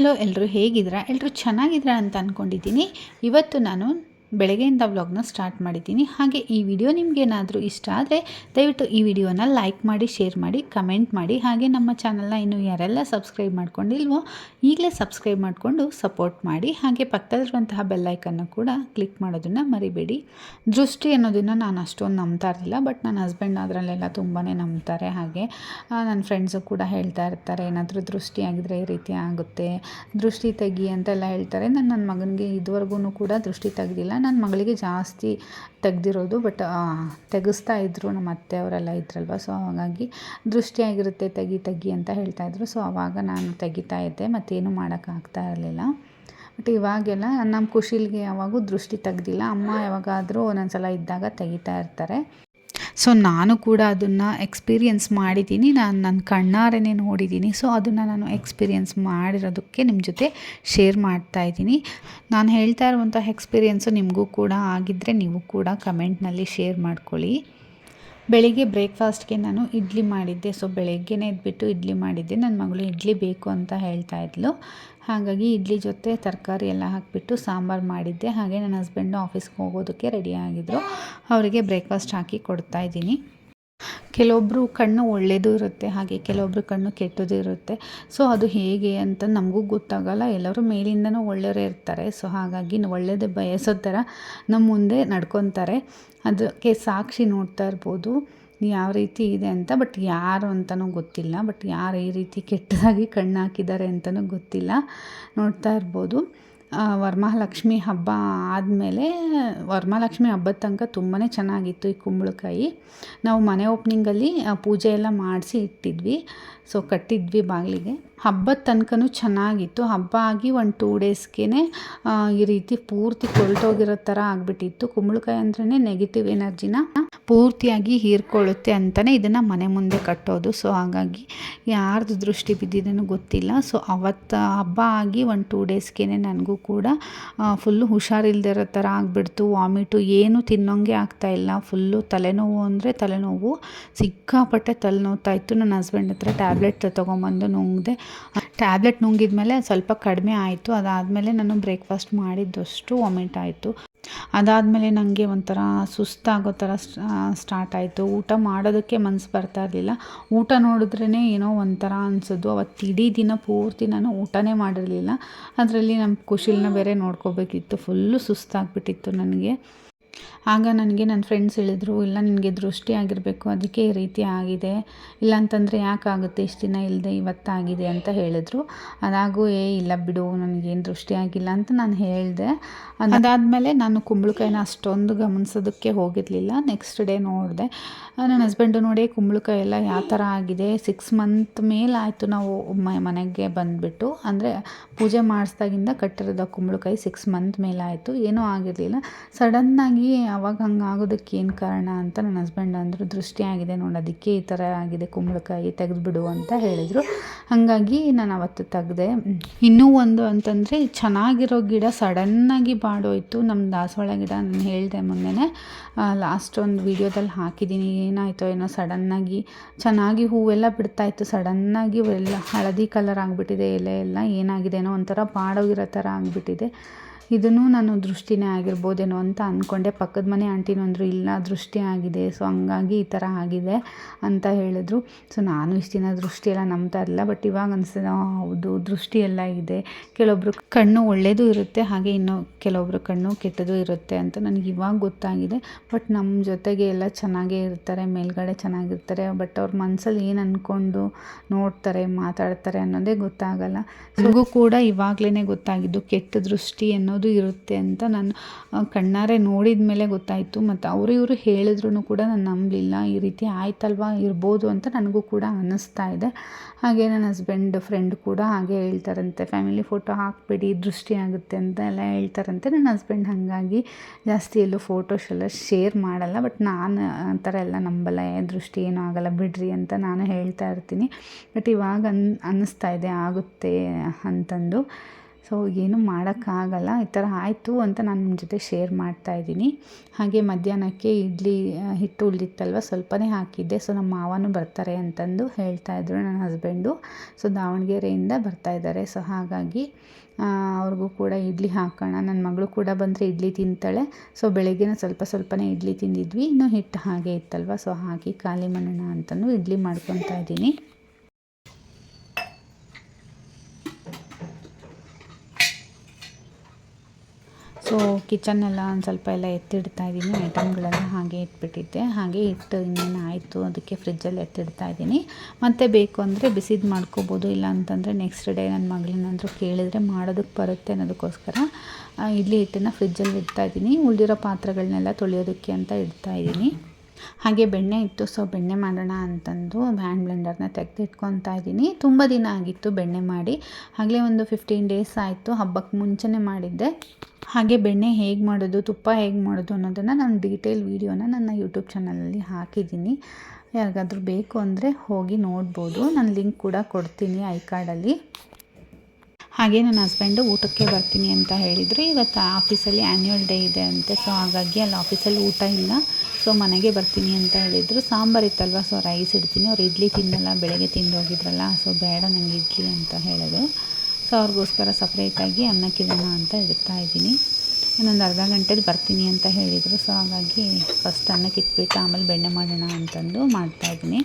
Hello ಎಲ್ಲರೂ ಹೇಗಿದ್ದೀರಾ? ಎಲ್ಲರೂ ಚೆನ್ನಾಗಿದ್ದೀರಾ ಅಂತ ಅಂದ್ಕೊಂಡಿದ್ದೀನಿ ಇವತ್ತು ನಾನು ಬೆಳಗ್ಗೆಯಿಂದ ವ್ಲಾಗ್ನ ಸ್ಟಾರ್ಟ್ ಮಾಡಿದ್ದೀನಿ. ಹಾಗೆ ಈ ವಿಡಿಯೋ ನಿಮಗೇನಾದರೂ ಇಷ್ಟ ಆದರೆ ದಯವಿಟ್ಟು ಈ ವಿಡಿಯೋನ ಲೈಕ್ ಮಾಡಿ ಶೇರ್ ಮಾಡಿ ಕಮೆಂಟ್ ಮಾಡಿ. ಹಾಗೆ ನಮ್ಮ ಚಾನಲ್ನ ಇನ್ನೂ ಯಾರೆಲ್ಲ ಸಬ್ಸ್ಕ್ರೈಬ್ ಮಾಡ್ಕೊಂಡಿಲ್ವೋ ಈಗಲೇ ಸಬ್ಸ್ಕ್ರೈಬ್ ಮಾಡಿಕೊಂಡು ಸಪೋರ್ಟ್ ಮಾಡಿ. ಹಾಗೆ ಪಕ್ಕದಲ್ಲಿರುವಂತಹ ಬೆಲ್ಲೈಕನ್ನು ಕೂಡ ಕ್ಲಿಕ್ ಮಾಡೋದನ್ನು ಮರಿಬೇಡಿ. ದೃಷ್ಟಿ ಅನ್ನೋದನ್ನು ನಾನು ಅಷ್ಟೊಂದು ನಂಬ್ತಾ ಇರಲಿಲ್ಲ ಬಟ್ ನನ್ನ ಹಸ್ಬೆಂಡ್ ಅದರಲ್ಲೆಲ್ಲ ತುಂಬಾ ನಂಬ್ತಾರೆ. ಹಾಗೆ ನನ್ನ ಫ್ರೆಂಡ್ಸು ಕೂಡ ಹೇಳ್ತಾ ಇರ್ತಾರೆ, ಏನಾದರೂ ದೃಷ್ಟಿ ಆಗಿದ್ರೆ ಈ ರೀತಿ ಆಗುತ್ತೆ, ದೃಷ್ಟಿ ತೆಗಿ ಅಂತೆಲ್ಲ ಹೇಳ್ತಾರೆ. ನಾನು ನನ್ನ ಮಗನಿಗೆ ಇದುವರೆಗೂ ಕೂಡ ದೃಷ್ಟಿ ತೆಗ್ದಿಲ್ಲ. ನನ್ನ ಮಗಳಿಗೆ ಜಾಸ್ತಿ ತೆಗ್ದಿರೋದು ಬಟ್ ತೆಗೆಸ್ತಾ ಇದ್ದರು ನಮ್ಮ ಅತ್ತೆ ಅವರೆಲ್ಲ ಇದ್ರಲ್ವ ಸೊ ಹಾಗಾಗಿ ದೃಷ್ಟಿಯಾಗಿರುತ್ತೆ ತೆಗಿ ತೆಗಿ ಅಂತ ಹೇಳ್ತಾ ಇದ್ರು. ಸೊ ಆವಾಗ ನಾನು ತೆಗಿತಾ ಇದ್ದೆ, ಮತ್ತೇನು ಮಾಡೋಕ್ಕಾಗ್ತಾ ಇರಲಿಲ್ಲ. ಬಟ್ ಇವಾಗೆಲ್ಲ ನಮ್ಮ ಖುಷಿಲಿಗೆ ಯಾವಾಗೂ ದೃಷ್ಟಿ ತೆಗ್ದಿಲ್ಲ. ಅಮ್ಮ ಯಾವಾಗಾದರೂ ಒಂದೊಂದು ಸಲ ಇದ್ದಾಗ ತೆಗಿತಾ ಇರ್ತಾರೆ. ಸೊ ನಾನು ಕೂಡ ಅದನ್ನು ಎಕ್ಸ್ಪೀರಿಯೆನ್ಸ್ ಮಾಡಿದ್ದೀನಿ. ನಾನು ನನ್ನ ಕಣ್ಣಾರೇ ನೋಡಿದ್ದೀನಿ. ಸೊ ಅದನ್ನು ನಾನು ಎಕ್ಸ್ಪೀರಿಯೆನ್ಸ್ ಮಾಡಿರೋದಕ್ಕೆ ನಿಮ್ಮ ಜೊತೆ ಶೇರ್ ಮಾಡ್ತಾ ಇದ್ದೀನಿ. ನಾನು ಹೇಳ್ತಾ ಇರುವಂಥ ಎಕ್ಸ್ಪೀರಿಯೆನ್ಸು ನಿಮಗೂ ಕೂಡ ಆಗಿದ್ದರೆ ನೀವು ಕೂಡ ಕಮೆಂಟ್ನಲ್ಲಿ ಶೇರ್ ಮಾಡ್ಕೊಳ್ಳಿ. ಬೆಳಿಗ್ಗೆ ಬ್ರೇಕ್ಫಾಸ್ಟ್ಗೆ ನಾನು ಇಡ್ಲಿ ಮಾಡಿದ್ದೆ. ಸೊ ಬೆಳಗ್ಗೆನೇ ಎದ್ಬಿಟ್ಟು ಇಡ್ಲಿ ಮಾಡಿದ್ದೆ. ನನ್ನ ಮಗಳು ಇಡ್ಲಿ ಬೇಕು ಅಂತ ಹೇಳ್ತಾ ಇದ್ಲು. ಹಾಗಾಗಿ ಇಡ್ಲಿ ಜೊತೆ ತರಕಾರಿ ಎಲ್ಲ ಹಾಕಿಬಿಟ್ಟು ಸಾಂಬಾರು ಮಾಡಿದ್ದೆ. ಹಾಗೆ ನನ್ನ ಹಸ್ಬೆಂಡು ಆಫೀಸ್ಗೆ ಹೋಗೋದಕ್ಕೆ ರೆಡಿ ಆಗಿದ್ದರು ಅವರಿಗೆ ಬ್ರೇಕ್ಫಾಸ್ಟ್ ಹಾಕಿ ಕೊಡ್ತಾ ಇದ್ದೀನಿ. ಕೆಲವೊಬ್ಬರು ಕಣ್ಣು ಒಳ್ಳೆಯದು ಇರುತ್ತೆ, ಹಾಗೆ ಕೆಲವೊಬ್ಬರು ಕಣ್ಣು ಕೆಟ್ಟದ್ದು ಇರುತ್ತೆ. ಸೊ ಅದು ಹೇಗೆ ಅಂತ ನಮಗೂ ಗೊತ್ತಾಗಲ್ಲ. ಎಲ್ಲರೂ ಮೇಲಿಂದನೂ ಒಳ್ಳೆಯವರೇ ಇರ್ತಾರೆ. ಸೊ ಹಾಗಾಗಿ ಒಳ್ಳೆಯದೇ ಬಯಸೋ ಥರ ನಮ್ಮ ಮುಂದೆ ನಡ್ಕೊತಾರೆ. ಅದಕ್ಕೆ ಸಾಕ್ಷಿ ನೋಡ್ತಾ ಇರ್ಬೋದು. ಯಾವ ರೀತಿ ಇದೆ ಅಂತ ಬಟ್ ಯಾರು ಅಂತಲೂ ಗೊತ್ತಿಲ್ಲ. ಬಟ್ ಯಾರು ಈ ರೀತಿ ಕೆಟ್ಟದಾಗಿ ಕಣ್ಣು ಹಾಕಿದ್ದಾರೆ ಅಂತಲೂ ಗೊತ್ತಿಲ್ಲ. ನೋಡ್ತಾ ಇರ್ಬೋದು. ವರಮಹಾಲಕ್ಷ್ಮಿ ಹಬ್ಬ ಆದಮೇಲೆ, ವರಮಹಾಲಕ್ಷ್ಮಿ ಹಬ್ಬದ ತನಕ ತುಂಬಾ ಚೆನ್ನಾಗಿತ್ತು ಈ ಕುಂಬಳಕಾಯಿ. ನಾವು ಮನೆ ಓಪನಿಂಗಲ್ಲಿ ಪೂಜೆ ಎಲ್ಲ ಮಾಡಿಸಿ ಇಟ್ಟಿದ್ವಿ. ಸೊ ಕಟ್ಟಿದ್ವಿ ಬಾಗಿಲಿಗೆ. ಹಬ್ಬದ ತನಕನೂ ಚೆನ್ನಾಗಿತ್ತು. ಹಬ್ಬ ಆಗಿ ಒಂದು ಟೂ ಡೇಸ್ಗೆ ಈ ರೀತಿ ಪೂರ್ತಿ ಕೊಳ್ತೋಗಿರೋ ಥರ ಆಗಿಬಿಟ್ಟಿತ್ತು. ಕುಂಬಳಕಾಯಿ ಅಂದ್ರೇ ನೆಗೆಟಿವ್ ಎನರ್ಜಿನ ಪೂರ್ತಿಯಾಗಿ ಹೀರ್ಕೊಳ್ಳುತ್ತೆ ಅಂತಲೇ ಇದನ್ನು ಮನೆ ಮುಂದೆ ಕಟ್ಟೋದು. ಸೊ ಹಾಗಾಗಿ ಯಾರ್ದು ದೃಷ್ಟಿ ಬಿದ್ದಿದ್ದೇನೋ ಗೊತ್ತಿಲ್ಲ. ಸೊ ಅವತ್ತು ಹಬ್ಬ ಆಗಿ ಒಂದು ಟೂ ಡೇಸ್ಗೆ ನನಗೂ ಕೂಡ ಫುಲ್ಲು ಹುಷಾರಿಲ್ದೇ ಇರೋ ಥರ ಆಗಿಬಿಡ್ತು. ವಾಮಿಟು ಏನು ತಿನ್ನೋಂಗೆ ಆಗ್ತಾಯಿಲ್ಲ ಫುಲ್ಲು ತಲೆನೋವು ಅಂದರೆ ತಲೆನೋವು. ಸಿಕ್ಕಾಪಟ್ಟೆ ತಲೆನೋವ್ತಾ ಇತ್ತು. ನನ್ನ ಹಸ್ಬೆಂಡ್ ಹತ್ರ ಟ್ಯಾಬ್ಲೆಟ್ ತೊಗೊಂಬಂದು ನುಂಗಿದೆ. ಟ್ಯಾಬ್ಲೆಟ್ ನುಂಗಿದ್ಮೇಲೆ ಸ್ವಲ್ಪ ಕಡಿಮೆ ಆಯಿತು. ಅದಾದಮೇಲೆ ನಾನು ಬ್ರೇಕ್ಫಾಸ್ಟ್ ಮಾಡಿದ್ದಷ್ಟು ವಾಮಿಟ್ ಆಯಿತು. ಅದಾದಮೇಲೆ ನನಗೆ ಒಂಥರ ಸುಸ್ತಾಗೋ ಥರ ಸ್ಟಾರ್ಟ್ ಆಯಿತು. ಊಟ ಮಾಡೋದಕ್ಕೆ ಮನಸ್ಸು ಬರ್ತಾ ಇರಲಿಲ್ಲ. ಊಟ ನೋಡಿದ್ರೇ ಏನೋ ಒಂಥರ ಅನಿಸೋದು. ಅವತ್ತು ಇಡೀ ದಿನ ಪೂರ್ತಿ ನಾನು ಊಟನೇ ಮಾಡಿರಲಿಲ್ಲ. ಅದರಲ್ಲಿ ನಮ್ಮ ಖುಷಿಲನ್ನ ಬೇರೆ ನೋಡ್ಕೋಬೇಕಿತ್ತು. ಫುಲ್ಲು ಸುಸ್ತಾಗ್ಬಿಟ್ಟಿತ್ತು ನನಗೆ. ಆಗ ನನಗೆ ನನ್ನ ಫ್ರೆಂಡ್ಸ್ ಹೇಳಿದರು, ಇಲ್ಲ, ನಿನಗೆ ದೃಷ್ಟಿ ಆಗಿರಬೇಕು, ಅದಕ್ಕೆ ಈ ರೀತಿ ಆಗಿದೆ. ಇಲ್ಲಾಂತಂದರೆ ಯಾಕಾಗುತ್ತೆ ಇಷ್ಟು ದಿನ ಇಲ್ಲದೆ ಇವತ್ತಾಗಿದೆ ಅಂತ ಹೇಳಿದ್ರು. ಅದಾಗೂ, ಏ, ಇಲ್ಲ ಬಿಡು, ನನಗೇನು ದೃಷ್ಟಿ ಆಗಿಲ್ಲ ಅಂತ ನಾನು ಹೇಳಿದೆ. ಅದಾದಮೇಲೆ ನಾನು ಕುಂಬಳಕಾಯಿನ ಅಷ್ಟೊಂದು ಗಮನಿಸೋದಕ್ಕೆ ಹೋಗಿರಲಿಲ್ಲ. ನೆಕ್ಸ್ಟ್ ಡೇ ನೋಡಿದೆ. ನನ್ನ ಹಸ್ಬೆಂಡು ನೋಡಿ ಕುಂಬಳಕಾಯಿ ಎಲ್ಲ ಯಾವ ಥರ ಆಗಿದೆ? ಸಿಕ್ಸ್ ಮಂತ್ ಮೇಲೆ ಆಯಿತು ನಾವು ಮನೆಗೆ ಬಂದುಬಿಟ್ಟು. ಅಂದರೆ ಪೂಜೆ ಮಾಡಿಸ್ದಾಗಿಂದ ಕಟ್ಟಿರೋದು ಕುಂಬಳಕಾಯಿ ಸಿಕ್ಸ್ ಮಂತ್ ಮೇಲೆ ಆಯಿತು. ಏನೂ ಆಗಿರಲಿಲ್ಲ. ಸಡನ್ನಾಗಿ ಅವಾಗ ಹಂಗೆ ಆಗೋದಕ್ಕೆ ಏನು ಕಾರಣ ಅಂತ ನನ್ನ ಹಸ್ಬೆಂಡ್ ಅಂದರು, ದೃಷ್ಟಿ ಆಗಿದೆ ನೋಡಿ, ಅದಕ್ಕೆ ಈ ಥರ ಆಗಿದೆ, ಕುಂಬಳಕಾಯಿ ತೆಗೆದುಬಿಡು ಅಂತ ಹೇಳಿದರು. ಹಾಗಾಗಿ ನಾನು ಅವತ್ತು ತೆಗ್ದೆ. ಇನ್ನೂ ಒಂದು ಅಂತಂದರೆ, ಚೆನ್ನಾಗಿರೋ ಗಿಡ ಸಡನ್ನಾಗಿ ಬಾಡೋಯ್ತು. ನಮ್ಮ ದಾಸವಾಳ ಗಿಡ ನಾನು ಹೇಳಿದೆ ಮೊನ್ನೆ ಲಾಸ್ಟ್ ಒಂದು ವೀಡಿಯೋದಲ್ಲಿ ಹಾಕಿದ್ದೀನಿ ಏನಾಯಿತೋ ಏನೋ ಸಡನ್ನಾಗಿ ಚೆನ್ನಾಗಿ ಹೂವೆಲ್ಲ ಬಿಡ್ತಾಯಿತ್ತು ಸಡನ್ನಾಗಿ ಎಲ್ಲ ಹಳದಿ ಕಲರ್ ಆಗಿಬಿಟ್ಟಿದೆ, ಎಲೆ ಎಲ್ಲ ಏನಾಗಿದೆನೋ ಒಂಥರ ಬಾಡೋಗಿರೋ ಥರ ಆಗಿಬಿಟ್ಟಿದೆ. ಇದನ್ನು ನಾನು ದೃಷ್ಟಿನೇ ಆಗಿರ್ಬೋದೇನೋ ಅಂತ ಅಂದ್ಕೊಂಡೆ ಪಕ್ಕದ ಮನೆ ಆಂಟಿನೂ ಅಂದರು, ಇಲ್ಲ, ದೃಷ್ಟಿ ಆಗಿದೆ, ಸೊ ಹಂಗಾಗಿ ಈ ಥರ ಆಗಿದೆ ಅಂತ ಹೇಳಿದ್ರು. ಸೊ ನಾನು ಇಷ್ಟು ದಿನ ದೃಷ್ಟಿ ಎಲ್ಲ ನಂಬ್ತಾ ಇರಲಿಲ್ಲ, ಬಟ್ ಇವಾಗ ಅನಿಸ್ತದೆ ಹೌದು, ದೃಷ್ಟಿ ಎಲ್ಲ ಇದೆ. ಕೆಲವೊಬ್ರು ಕಣ್ಣು ಒಳ್ಳೆಯದು ಇರುತ್ತೆ, ಹಾಗೆ ಇನ್ನು ಕೆಲವೊಬ್ರು ಕಣ್ಣು ಕೆಟ್ಟದು ಇರುತ್ತೆ ಅಂತ ನನಗೆ ಇವಾಗ ಗೊತ್ತಾಗಿದೆ. ಬಟ್ ನಮ್ಮ ಜೊತೆಗೆ ಎಲ್ಲ ಚೆನ್ನಾಗೇ ಇರ್ತಾರೆ, ಮೇಲ್ಗಡೆ ಚೆನ್ನಾಗಿರ್ತಾರೆ, ಬಟ್ ಅವ್ರ ಮನಸ್ಸಲ್ಲಿ ಏನು ಅಂದ್ಕೊಂಡು ನೋಡ್ತಾರೆ, ಮಾತಾಡ್ತಾರೆ ಅನ್ನೋದೇ ಗೊತ್ತಾಗಲ್ಲ. ನನಗೂ ಕೂಡ ಇವಾಗಲೇ ಗೊತ್ತಾಗಿದ್ದು, ಕೆಟ್ಟ ದೃಷ್ಟಿ ಅನ್ನೋದು ಇರುತ್ತೆ ಅಂತ ನಾನು ಕಣ್ಣಾರೆ ನೋಡಿದ ಮೇಲೆ ಗೊತ್ತಾಯಿತು. ಮತ್ತು ಅವರು ಇವರು ಹೇಳಿದ್ರು ಕೂಡ ನಾನು ನಂಬಲಿಲ್ಲ. ಈ ರೀತಿ ಆಯ್ತಲ್ವಾ? ಇರ್ಬೋದು ಅಂತ ನನಗೂ ಕೂಡ ಅನ್ನಿಸ್ತಾ ಇದೆ. ಹಾಗೆ ನನ್ನ ಹಸ್ಬೆಂಡ್ ಫ್ರೆಂಡ್ ಕೂಡ ಹಾಗೆ ಹೇಳ್ತಾರಂತೆ. ಫ್ಯಾಮಿಲಿ ಫೋಟೋ ಹಾಕಬೇಡಿ, ದೃಷ್ಟಿ ಆಗುತ್ತೆ ಅಂತ ಎಲ್ಲ ಹೇಳ್ತಾರಂತೆ. ನನ್ನ ಹಸ್ಬೆಂಡ್ ಹಾಗಾಗಿ ಜಾಸ್ತಿ ಎಲ್ಲೂ ಫೋಟೋಸ್ ಎಲ್ಲ ಶೇರ್ ಮಾಡಲ್ಲ. ಬಟ್ ನಾನು ಆ ಥರ ಎಲ್ಲ ನಂಬಲ್ಲ. ದೃಷ್ಟಿ ಏನೂ ಆಗಲ್ಲ. ಬಿಡ್ರಿ ಅಂತ ನಾನು ಹೇಳ್ತಾ ಇರ್ತೀನಿ. ಬಟ್ ಇವಾಗ ಅನ್ ಅನ್ನಿಸ್ತಾ ಇದೆ. ಆಗುತ್ತೆ ಅಂತಂದು. ಸೊ ಏನು ಮಾಡೋಕ್ಕಾಗಲ್ಲ. ಈ ಥರ ಆಯಿತು ಅಂತ ನಾನು ನಿಮ್ಮ ಜೊತೆ ಶೇರ್ ಮಾಡ್ತಾ ಇದ್ದೀನಿ. ಹಾಗೆ ಮಧ್ಯಾಹ್ನಕ್ಕೆ ಇಡ್ಲಿ ಹಿಟ್ಟು ಉಳಿದಿತ್ತಲ್ವ? ಸ್ವಲ್ಪನೇ ಹಾಕಿದ್ದೆ. ಸೊ ನಮ್ಮ ಮಾವನು ಬರ್ತಾರೆ ಅಂತಂದು ಹೇಳ್ತಾ ಇದ್ರು ನನ್ನ ಹಸ್ಬೆಂಡು ಸೊ ದಾವಣಗೆರೆಯಿಂದ ಬರ್ತಾ ಇದ್ದಾರೆ. ಸೊ ಹಾಗಾಗಿ ಅವ್ರಿಗೂ ಕೂಡ ಇಡ್ಲಿ ಹಾಕೋಣ. ನನ್ನ ಮಗಳು ಕೂಡ ಬಂದರೆ ಇಡ್ಲಿ ತಿಂತಾಳೆ. ಸೊ ಬೆಳಗ್ಗೆನ ಸ್ವಲ್ಪ ಸ್ವಲ್ಪನೇ ಇಡ್ಲಿ ತಿಂದಿದ್ವಿ. ಇನ್ನೂ ಹಿಟ್ಟು ಹಾಗೆ ಇತ್ತಲ್ವ? ಸೊ ಹಾಕಿ ಖಾಲಿ ಮಾಡೋಣ ಅಂತಂದು ಇಡ್ಲಿ ಮಾಡ್ಕೊತಾ ಇದ್ದೀನಿ. ಸೊ ಕಿಚನ್ನೆಲ್ಲ ಒಂದು ಸ್ವಲ್ಪ ಎಲ್ಲ ಎತ್ತಿಡ್ತಾ ಇದ್ದೀನಿ ಐಟಮ್ಗಳೆಲ್ಲ ಹಾಗೆ ಇಟ್ಬಿಟ್ಟಿದ್ದೆ. ಹಾಗೆ ಇಟ್ಟು ಇನ್ನೇನು ಆಯಿತು, ಅದಕ್ಕೆ ಫ್ರಿಜ್ಜಲ್ಲಿ ಎತ್ತಿಡ್ತಾ ಇದ್ದೀನಿ ಮತ್ತೆ ಬೇಕು ಅಂದರೆ ಬಿಸಿದು ಮಾಡ್ಕೋಬೋದು. ಇಲ್ಲ ಅಂತಂದರೆ ನೆಕ್ಸ್ಟ್ ಡೇ ನನ್ನ ಮಗಳನ್ನಾದರೂ ಕೇಳಿದರೆ ಮಾಡೋದಕ್ಕೆ ಬರುತ್ತೆ ಅನ್ನೋದಕ್ಕೋಸ್ಕರ ಇಡ್ಲಿ ಹಿಟ್ಟನ್ನು ಫ್ರಿಜ್ಜಲ್ಲಿ ಇಡ್ತಾ ಇದ್ದೀನಿ ಉಳಿದಿರೋ ಪಾತ್ರೆಗಳನ್ನೆಲ್ಲ ತೊಳೆಯೋದಕ್ಕೆ ಅಂತ ಇಡ್ತಾ ಇದ್ದೀನಿ ಹಾಗೆ ಬೆಣ್ಣೆ ಇತ್ತು ಸೊ ಬೆಣ್ಣೆ ಮಾಡೋಣ ಅಂತಂದು ಹ್ಯಾಂಡ್ ಬ್ಲೆಂಡರ್ನ ತೆಗೆದಿಟ್ಕೊತಾ ಇದ್ದೀನಿ. ತುಂಬ ದಿನ ಆಗಿತ್ತು ಬೆಣ್ಣೆ ಮಾಡಿ. ಆಗಲೇ ಒಂದು ಫಿಫ್ಟೀನ್ ಡೇಸ್ ಆಯಿತು ಹಬ್ಬಕ್ಕೆ ಮುಂಚೆನೇ ಮಾಡಿದ್ದೆ. ಹಾಗೆ ಬೆಣ್ಣೆ ಹೇಗೆ ಮಾಡೋದು, ತುಪ್ಪ ಹೇಗೆ ಮಾಡೋದು ಅನ್ನೋದನ್ನು ನಾನು ಡೀಟೇಲ್ ವೀಡಿಯೋನ ನನ್ನ ಯೂಟ್ಯೂಬ್ ಚಾನಲಲ್ಲಿ ಹಾಕಿದ್ದೀನಿ. ಯಾರಿಗಾದ್ರೂ ಬೇಕು ಅಂದರೆ ಹೋಗಿ ನೋಡ್ಬೋದು. ನಾನು ಲಿಂಕ್ ಕೂಡ ಕೊಡ್ತೀನಿ ಐ ಕಾರ್ಡಲ್ಲಿ ಹಾಗೆ ನನ್ನ ಹಸ್ಬೆಂಡು ಊಟಕ್ಕೆ ಬರ್ತೀನಿ ಅಂತ ಹೇಳಿದರು. ಇವತ್ತು ಆಫೀಸಲ್ಲಿ ಆ್ಯನ್ಯುವಲ್ ಡೇ ಇದೆ ಅಂತೆ ಸೊ ಹಾಗಾಗಿ ಅಲ್ಲಿ ಆಫೀಸಲ್ಲಿ ಊಟ ಇಲ್ಲ. ಸೊ ಮನೆಗೆ ಬರ್ತೀನಿ ಅಂತ ಹೇಳಿದರು. ಸಾಂಬಾರು ಇತ್ತಲ್ವ? ಸೊ ರೈಸ್ ಇಡ್ತೀನಿ. ಅವ್ರು ಇಡ್ಲಿ ತಿನ್ನಲ್ಲ ಬೆಳಗ್ಗೆ ತಿಂದು ಹೋಗಿದ್ರಲ್ಲ ಸೊ ಬೇಡ ನನಗೆ ಇಡ್ಲಿ ಅಂತ ಹೇಳಿದ್ರು. ಸೊ ಅವ್ರಿಗೋಸ್ಕರ ಸಪ್ರೇಟಾಗಿ ಅನ್ನಕ್ಕಿಡೋಣ ಅಂತ ಇಡ್ತಾ ಇದ್ದೀನಿ. ಇನ್ನೊಂದು ಅರ್ಧ ಗಂಟೆಲಿ ಬರ್ತೀನಿ ಅಂತ ಹೇಳಿದರು. ಸೊ ಹಾಗಾಗಿ ಫಸ್ಟ್ ಅನ್ನಕ್ಕೆ ಇಟ್ಬಿಟ್ಟು ಆಮೇಲೆ ಬೆಣ್ಣೆ ಮಾಡೋಣ ಅಂತಂದು ಮಾಡ್ತಾಯಿದ್ದೀನಿ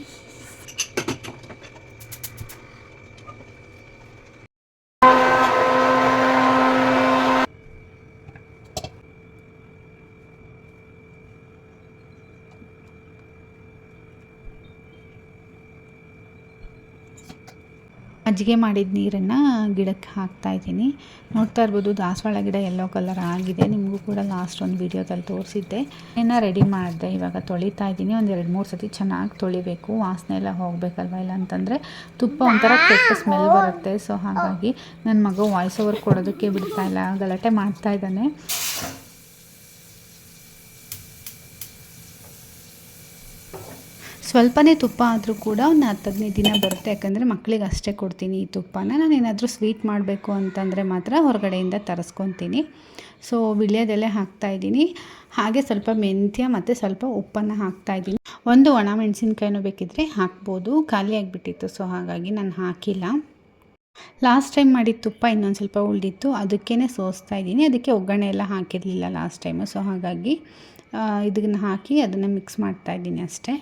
ಮಜ್ಜಿಗೆ ಮಾಡಿದ ನೀರನ್ನು ಗಿಡಕ್ಕೆ ಹಾಕ್ತಾ ಇದ್ದೀನಿ. ನೋಡ್ತಾ ಇರ್ಬೋದು ದಾಸವಾಳ ಗಿಡ ಎಲ್ಲೋ ಕಲರ್ ಆಗಿದೆ. ನಿಮಗೂ ಕೂಡ ಲಾಸ್ಟ್ ಒಂದು ವೀಡಿಯೋದಲ್ಲಿ ತೋರಿಸಿದ್ದೆ. ಏನೋ ರೆಡಿ ಮಾಡಿದೆ? ಇವಾಗ ತೊಳಿತಾ ಇದ್ದೀನಿ. ಒಂದು ಎರಡು ಮೂರು ಸತಿ ಚೆನ್ನಾಗಿ ತೊಳಿಬೇಕು. ವಾಸನೆ ಎಲ್ಲ ಹೋಗಬೇಕಲ್ವ ಇಲ್ಲ ಅಂತಂದರೆ ತುಪ್ಪ ಒಂಥರ ಕೆಟ್ಟ ಸ್ಮೆಲ್ ಬರುತ್ತೆ. ಸೊ ಹಾಗಾಗಿ ನನ್ನ ಮಗ ವಾಯ್ಸ್ ಓವರ್ ಕೊಡೋದಕ್ಕೆ ಬಿಡ್ತಾ ಇಲ್ಲ. ಗಲಾಟೆ ಮಾಡ್ತಾ ಇದ್ದಾನೆ. ಸ್ವಲ್ಪನೇ ತುಪ್ಪ ಆದರೂ ಕೂಡ ಒಂದು ಹತ್ತು ಹದಿನೈದು ದಿನ ಬರುತ್ತೆ. ಯಾಕಂದರೆ ಮಕ್ಕಳಿಗೆ ಅಷ್ಟೇ ಕೊಡ್ತೀನಿ ಈ ತುಪ್ಪನ. ನಾನು ಏನಾದರೂ ಸ್ವೀಟ್ ಮಾಡಬೇಕು ಅಂತಂದರೆ ಮಾತ್ರ ಹೊರಗಡೆಯಿಂದ ತರಿಸ್ಕೊತೀನಿ. ಸೊ ವಿಳ್ಯದೆಲೆ ಹಾಕ್ತಾಯಿದ್ದೀನಿ ಹಾಗೆ ಸ್ವಲ್ಪ ಮೆಂತ್ಯ ಮತ್ತು ಸ್ವಲ್ಪ ಉಪ್ಪನ್ನು ಹಾಕ್ತಾಯಿದ್ದೀನಿ ಒಂದು ಒಣ ಮೆಣಸಿನ್ಕಾಯಿನೂ ಬೇಕಿದ್ದರೆ ಹಾಕ್ಬೋದು. ಖಾಲಿ ಆಗಿಬಿಟ್ಟಿತ್ತು ಸೊ ಹಾಗಾಗಿ ನಾನು ಹಾಕಿಲ್ಲ. ಲಾಸ್ಟ್ ಟೈಮ್ ಮಾಡಿದ ತುಪ್ಪ ಇನ್ನೊಂದು ಸ್ವಲ್ಪ ಉಳಿದಿತ್ತು. ಅದಕ್ಕೇ ಸೋಸ್ತಾ ಇದ್ದೀನಿ. ಅದಕ್ಕೆ ಒಗ್ಗರಣೆ ಎಲ್ಲ ಹಾಕಿರಲಿಲ್ಲ ಲಾಸ್ಟ್ ಟೈಮು ಸೊ ಹಾಗಾಗಿ ಇದನ್ನು ಹಾಕಿ ಅದನ್ನು ಮಿಕ್ಸ್ ಮಾಡ್ತಾ ಇದ್ದೀನಿ ಅಷ್ಟೇ.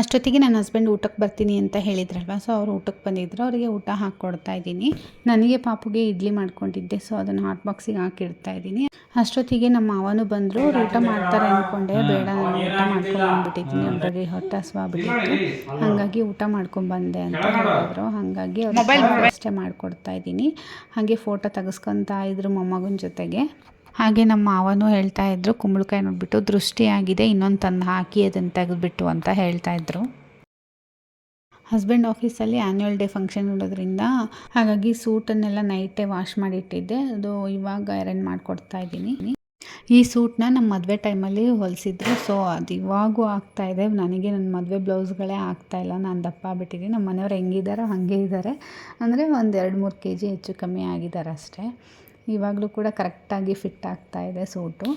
ಅಷ್ಟೊತ್ತಿಗೆ ನನ್ನ ಹಸ್ಬೆಂಡ್ ಊಟಕ್ಕೆ ಬರ್ತೀನಿ ಅಂತ ಹೇಳಿದ್ರಲ್ವ? ಸೊ ಅವರು ಊಟಕ್ಕೆ ಬಂದಿದ್ರು. ಅವರಿಗೆ ಊಟ ಹಾಕ್ಕೊಡ್ತಾ ಇದ್ದೀನಿ. ನನಗೆ ಪಾಪುಗೆ ಇಡ್ಲಿ ಮಾಡ್ಕೊಂಡಿದ್ದೆ. ಸೊ ಅದನ್ನು ಹಾಟ್ ಬಾಕ್ಸಿಗೆ ಹಾಕಿಡ್ತಾ ಇದ್ದೀನಿ. ಅಷ್ಟೊತ್ತಿಗೆ ನಮ್ಮ ಮಾವನು ಬಂದರು. ಅವ್ರು ಊಟ ಮಾಡ್ತಾರೆ ಅಂದ್ಕೊಂಡೆ ಬೇಡ ನಾನು ಊಟ ಮಾಡ್ಕೊಂಡು ಬಂದ್ಬಿಟ್ಟಿದ್ದೀನಿ. ಅವ್ರಿಗೆ ಹೊಟ್ಟೆ ಹಸ್ವಾಗ್ಬಿಟ್ಟಿತ್ತು. ಹಾಗಾಗಿ ಊಟ ಮಾಡ್ಕೊಂಬಂದೆ ಅಂತ ಹೇಳಿದ್ರು. ಹಾಗಾಗಿ ಅವ್ರು ಅಷ್ಟೇ ಮಾಡಿಕೊಡ್ತಾ ಇದ್ದೀನಿ. ಹಾಗೆ ಫೋಟೋ ತೆಗೆಸ್ಕೊತಾ ಇದ್ರು ಮೊಮ್ಮಗನ ಜೊತೆಗೆ. ಹಾಗೆ ನಮ್ಮ ಮಾವನೂ ಹೇಳ್ತಾ ಇದ್ರು, ಕುಂಬಳಕಾಯಿ ನೋಡ್ಬಿಟ್ಟು ದೃಷ್ಟಿಯಾಗಿದೆ, ಇನ್ನೊಂದು ತಂದು ಹಾಕಿ ಅದನ್ನು ತೆಗೆದುಬಿಟ್ಟು ಅಂತ ಹೇಳ್ತಾ ಇದ್ರು. ಹಸ್ಬೆಂಡ್ ಆಫೀಸಲ್ಲಿ ಆ್ಯನ್ಯುವಲ್ ಡೇ ಫಂಕ್ಷನ್ ಇರೋದ್ರಿಂದ ಹಾಗಾಗಿ ಸೂಟನ್ನೆಲ್ಲ ನೈಟೇ ವಾಶ್ ಮಾಡಿಟ್ಟಿದ್ದೆ. ಅದು ಇವಾಗ ಐರನ್ ಮಾಡಿಕೊಡ್ತಾ ಇದ್ದೀನಿ. ಈ ಸೂಟ್ನ ನಮ್ಮ ಮದುವೆ ಟೈಮಲ್ಲಿ ಹೊಲಿಸಿದ್ರು. ಸೊ ಅದು ಇವಾಗೂ ಆಗ್ತಾ ಇದೆ. ನನಗೆ ನನ್ನ ಮದುವೆ ಬ್ಲೌಸ್ಗಳೇ ಆಗ್ತಾ ಇಲ್ಲ. ನಾನು ದಪ್ಪ ಬಿಟ್ಟಿದ್ದೀನಿ ನಮ್ಮ ಮನೆಯವ್ರು ಹೆಂಗಿದ್ದಾರೋ ಹಾಗೆ ಇದ್ದಾರೆ ಅಂದರೆ ಒಂದು ಎರಡು ಮೂರು ಕೆ ಜಿ ಹೆಚ್ಚು ಕಮ್ಮಿ ಆಗಿದ್ದಾರೆ ಅಷ್ಟೇ. ಇವಾಗಲೂ ಕೂಡ ಕರೆಕ್ಟಾಗಿ ಫಿಟ್ ಆಗ್ತಾ ಇದೆ ಸೂಟು.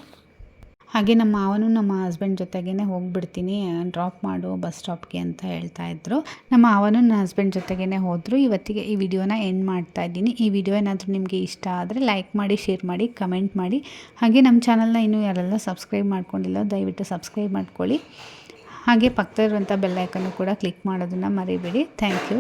ಹಾಗೆ ನಮ್ಮ ಮಾವನು ನಮ್ಮ ಹಸ್ಬೆಂಡ್ ಜೊತೆಗೇ ಹೋಗ್ಬಿಡ್ತೀನಿ, ಡ್ರಾಪ್ ಮಾಡು ಬಸ್ ಸ್ಟಾಪ್ಗೆ ಅಂತ ಹೇಳ್ತಾ ಇದ್ರು. ನಮ್ಮ ಮಾವನು ನನ್ನ ಹಸ್ಬೆಂಡ್ ಜೊತೆಗೇ ಹೋದರು. ಇವತ್ತಿಗೆ ಈ ವಿಡಿಯೋನ ಎಂಡ್ ಮಾಡ್ತಾ ಇದ್ದೀನಿ. ಈ ವಿಡಿಯೋ ಏನಾದರೂ ನಿಮಗೆ ಇಷ್ಟ ಆದರೆ ಲೈಕ್ ಮಾಡಿ, ಶೇರ್ ಮಾಡಿ, ಕಮೆಂಟ್ ಮಾಡಿ. ಹಾಗೆ ನಮ್ಮ ಚಾನಲ್ನ ಇನ್ನೂ ಯಾರೆಲ್ಲ ಸಬ್ಸ್ಕ್ರೈಬ್ ಮಾಡ್ಕೊಂಡಿಲ್ಲ, ದಯವಿಟ್ಟು ಸಬ್ಸ್ಕ್ರೈಬ್ ಮಾಡ್ಕೊಳ್ಳಿ. ಹಾಗೆ ಪಕ್ಕದಲ್ಲಿರುವಂಥ ಬೆಲ್ಲೈಕನ್ನು ಕೂಡ ಕ್ಲಿಕ್ ಮಾಡೋದನ್ನು ಮರಿಬೇಡಿ. Thank you.